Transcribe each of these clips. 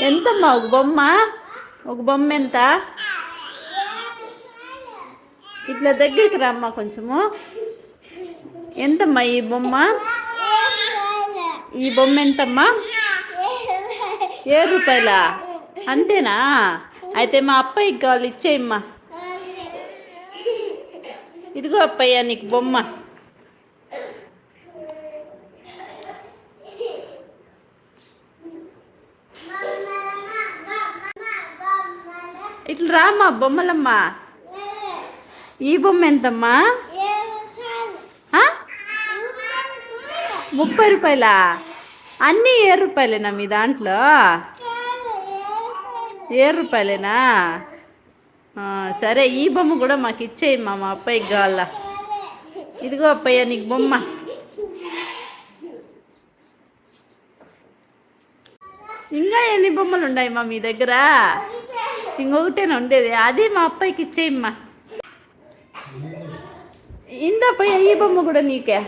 ఎంతమ్మా? ఒక బొమ్మ? ఒక బొమ్మ ఎంత? ఇట్లా దగ్గరికి రామ్మా కొంచెము. ఎంతమ్మా ఈ బొమ్మ? ఈ బొమ్మ ఎంతమ్మా? ఏడు రూపాయలా? అంతేనా? అయితే మా అప్పయ్యకి కావాలి ఇచ్చేయమ్మా. ఇదిగో అప్పయ్య నీకు బొమ్మ. ఇట్లా రామ్మా బొమ్మలమ్మా. ఈ బొమ్మ ఎంతమ్మా? ముప్పై రూపాయలా? అన్నీ ఏ రూపాయలేనా మీ దాంట్లో? ఏ రూపాయలేనా? సరే ఈ బొమ్మ కూడా మాకు ఇచ్చేయమ్మా మా అప్పయ్యకి కావాలా. ఇదిగో అప్పయ్య నీకు బొమ్మ. ఇంకా ఎన్ని బొమ్మలు ఉన్నాయమ్మా మీ దగ్గర? ఇంకొకటేనా ఉండేది? అది మా అప్పయ్యకి ఇచ్చేయమ్మా. ఇందప్పయ్య ఈ బొమ్మ కూడా నీకే?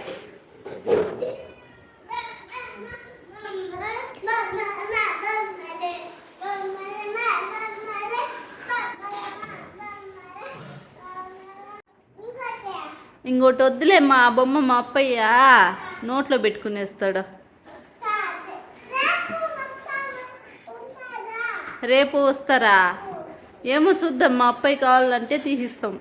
ఇంకోటి వద్దులే మా బొమ్మ మా అప్పయ్య నోట్లో పెట్టుకునేస్తాడు. రేపు వస్తారా? ఏమో చూద్దాం మా అప్పయ్య కావాలంటే తీసిస్తాం.